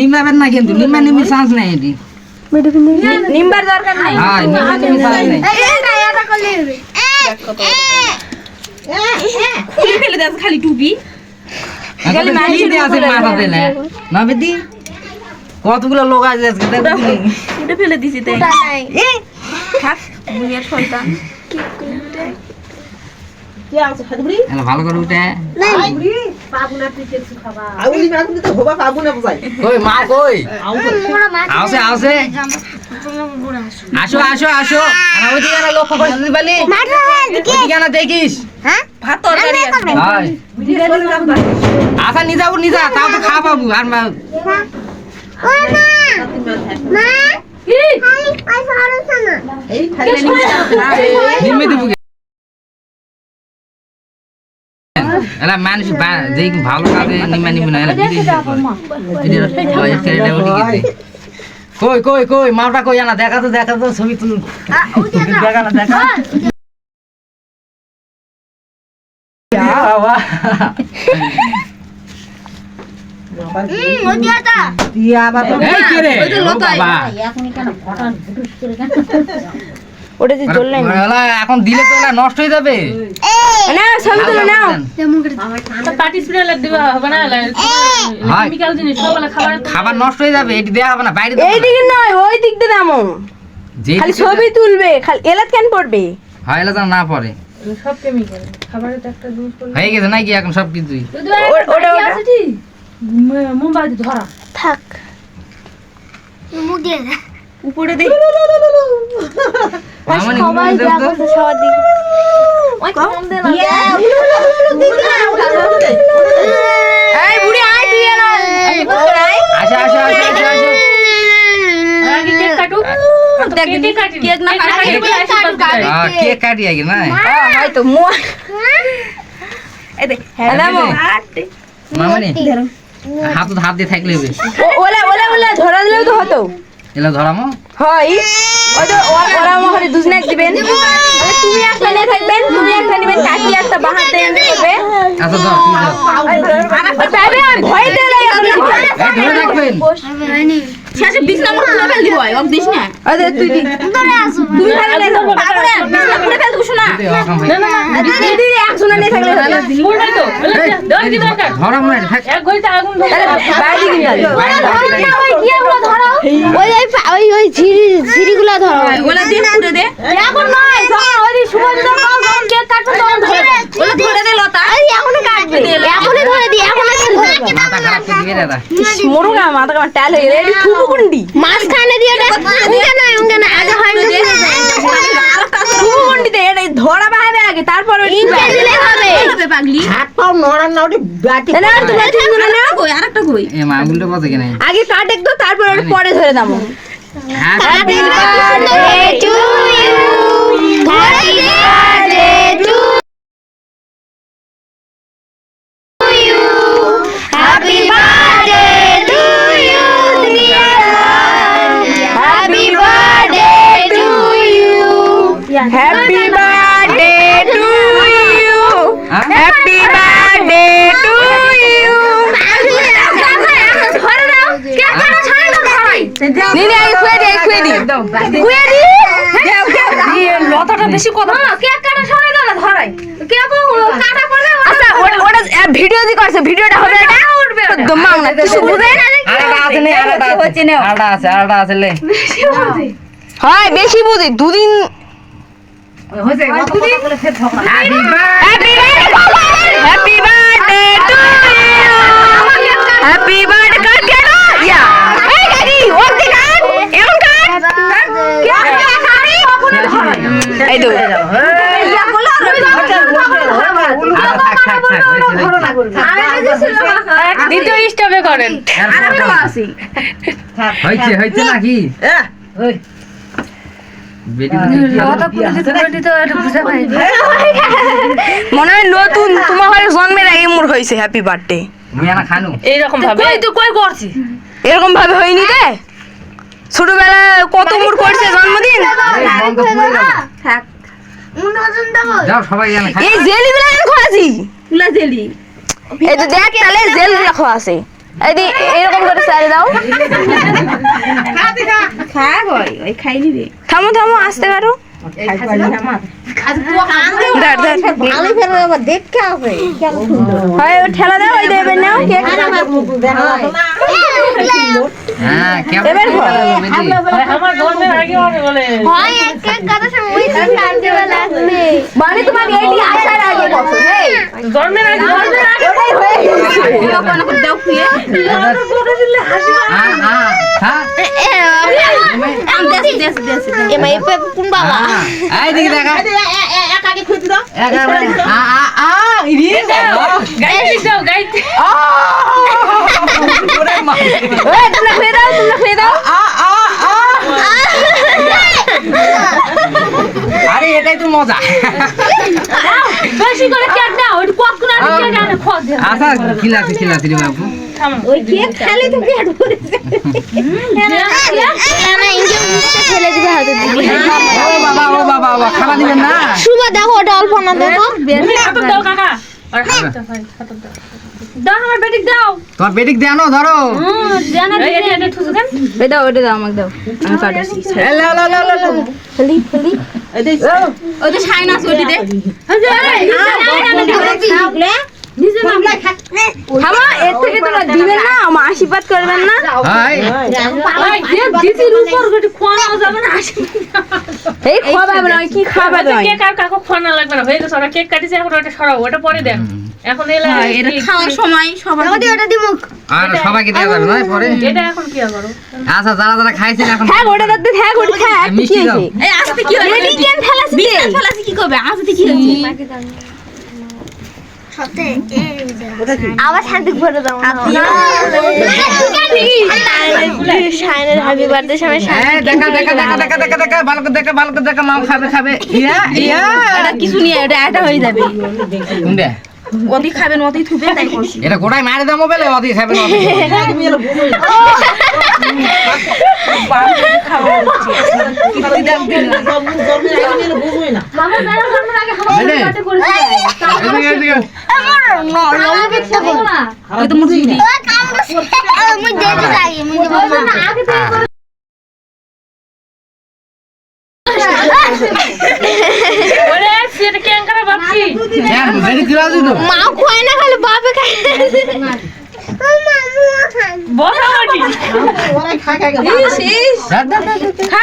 নিমাবেন না কিন্তু নিমা নিমি চান্স নাই এটি। নিম্বার দরকার নাই। হ্যাঁ নিমা নিমি চান্স নাই। খুলে ফেলে দাও খালি টুপি। কতগুলো লোক আছে দেখো ফেলে দিছি তাই। শয়তান। ভালো করে উঠে। আসে আসে। আসো লক্ষ্য করে দেখিস? তরকারি আছে। আচ্ছা নিজা উঠ নিজা তাও তো খাওয়া পাবো আর মা এই এলা মানুষ যে ভালো কাজে নিমা নিবে না এলা। কই কই কই মাওটা কই আনা দেখা তো দেখা তো ছবি তুল দেখা না দেখা বাবা। দিয়া আবার তো এই কে রে? ও বাবা। ওটা যে জ্বললে না এলা এখন দিলে তো এলা নষ্ট হয়ে যাবে। না ছবি তুলে নাও। পার্টি স্প্রে দিবা হবে না? কেমিক্যাল জিনিস খাবার খাবার নষ্ট হয়ে যাবে এটি দেওয়া হবে না বাইরে এই দিকে নয় ওই দিক দিয়ে খালি ছবি তুলবে খালি এলাত কেন পড়বে? হয় না পড়ে। সব কেমিক্যাল খাবারের তো একটা করলে হয়ে গেছে নাকি এখন সব কিছুই? ওটা মোমবাতি ধরা থাক মুগে উপরে দে মামনি সবাই যা করছে সবার দিকে এই বুড়ি আয় তুই এলা আসো আসো আসো আসো আগে কেক কাটুক কেক না কাটি হ্যাঁ, কেক কাটি আগে না হয়তো মো এই দে হ্যাঁ মো মামনি হাত হাত দিয়ে থাকলে হবে। ওলা ওলা ওলা ধরা দিলেও তো হতো। এলা ধরামো? হয়। ওই তো ওরা ওরা মহরে দুজনে এক দিবেন। আরে তুমি একটা নিয়ে থাকবেন তুমি একটা নিবেন কাকি একটা বাহাতে এনে করবে আচ্ছা ধর তুমি পাবে আর ভয় দিয়ে আমি রাখবেন। শেষে নম্বর দিস না ওই তুই দি তুমি ফেল না দিদি থাকলে তো কি দরকার থাক এক আগুন ধরে বাইরে। ওই ওই ওই ওই ঝিরি ঝিরিগুলো ধরো ওলা দে পুরে দে এখন নয় যখন ওই দিন শুভ দিন পাও যখন কেক কাটবে তখন ধরবে ওলা ধরে দে লতা এই এখনও কাটবে এখনই ধরে দি এখনই ধরে মাথা খারাপ করে দিবে দাদা মরুগা মাথা কামা টাল হয়ে গেলে এটি থুবু কুন্ডি মাঝখানে দিয়ে ওটা উঙ্গে নয় উঙ্গে না আগে ধরা বাহাবে তারপর ওই ইনকে দিলে হবে হবে পাগলি হাত পাও নড়ান না ব্যাটি না তুমি তিনজনে নাও কই আরেকটা কই এ মা উল্টো পথে কেন আগে কাট তারপর ওটা পরে ধরে দামো happy birthday to you happy লতাটা বেশি কথা কেক কাটা সরে দাও ধরাই। কেক কাটা পড়লে আচ্ছা ওটা ওটা ভিডিও দি করছে। ভিডিওটা হবে এটা উঠবে দমাং না কিছু বুঝে আরেকটা আছে নে। আরেকটা আছে আরেকটা আছে আরেকটা আছে লে। হয় বেশি বুঝি দুদিন ফের ঝগড়া happy happy birthday to you happy birthday এই তো ইয়া বলো আচ্ছা থাক থাক থাক দ্বিতীয় স্টপে করেন হইছে হইছে নাকি মনে হয় নতুন তোমার জন্মের আগে মোর হয়েছে হ্যাপি বার্থডে মুই না খানু এইরকম ভাবে তুই কই করছিস এরকম ভাবে হয়নি রে ছোটবেলায় কত মুর করছে জন্মদিন যাও সবাই এই জেলি তুলা জেলি। এই তো দেখ তাহলে জেল রাখা আছে এই দি এরকম করে সারি দাও। খা গই ওই খাই নিবি থামো থামো আসতে পারো। ধর তোমার হবে? কেন সুন্দর। হয়? দাও হ্যাঁ। বেটি? আমার জন্মের আগে বলে হয় এক এক কথা সময় তো কাটতে লাগবে মানে তোমার এইটি আসার আগে বসো এই জন্মের আগে জন্মের আগে দাও খুলে হ্যাঁ, হ্যাঁ, হ্যাঁ, দেশ দেশ দেশ এমাই কোন বাবা হ্যাঁ। এই দিকে দেখা। এক আগে খুঁজে দাও একেবারে, আ, আ, আ, ইরি, গাইতে যাও গাইতে আ, ওরে মা। ওই তোমরা খেয়ে দাও তোমরা খেয়ে দাও আ, আ, আ। এটাই তো মজা। বেশি করে কেক না ওই কখন আর কেক আনে খোয়া দে আচ্ছা খিলাছি খিলাছি রে বাবু। ওই কেক খালি তো পেট ভরেছে না না ইঞ্জে মুখে ফেলে দিবে হাতে দিবে ও বাবা ও বাবা বাবা খাবার দিবেন না? শুভ দেখো ওটা অল্প না দেখো। দাও কাকা। দাও দাও দাও আমার বেটিক দাও তোমার বেটিক দেন ধরো জানা দিদি এটা ঠুসু কেন ওই দাও ওটা দাও আমাকে দাও আমি কাটাচ্ছি লা, লা, লা, লা, লা। এই ওই তো সাইন আছে দে এর থেকে না আমার আশীর্বাদ করবেন না। না এই খাওয়াবে না কি খাওয়াবে আচ্ছা, কেক আর কাকু খোয়ানো লাগবে না হয়ে গেছে ওরা কেক কাটিছে এখন ওটা সরাও ওটা পরে দেন এখন এলা এটা খাওয়ার সময় সবার ওটা ওটা দিমুক আর সবাইকে দেওয়া যাবে না পরে। এটা এখন কি করো আচ্ছা যারা যারা খাইছেন এখন ওটা দাও ওটা থাক কি দাও। এই কি ফেলাছি ফেলাছি করবে? আবার শান্তি ভরে দাও শাইনের হ্যাপি বার্থডে সবাই দেখা দেখা দেখা দেখা দেখা দেখা ভালো করে দেখা ভালো করে দেখা মাও খাবে খাবে ইয়া ইয়া এটা কিছু নিয়ে এটা এটা হয়ে যাবে কোনটা খাবেন ওদি থুবে তাই করছি এটা গোটাই মারি দাও মোবাইলে অদি খাবে না তুমি এলো বুঝোই না। আগে এলো বুঝোই না। ওই তো মুরগি দি মুই দেখতে যাই মুই ওরে সেটা কেন করে ভাবছি মা খায় না খালি বাপে খায়। বসা মাটি খা খা গেছে। খা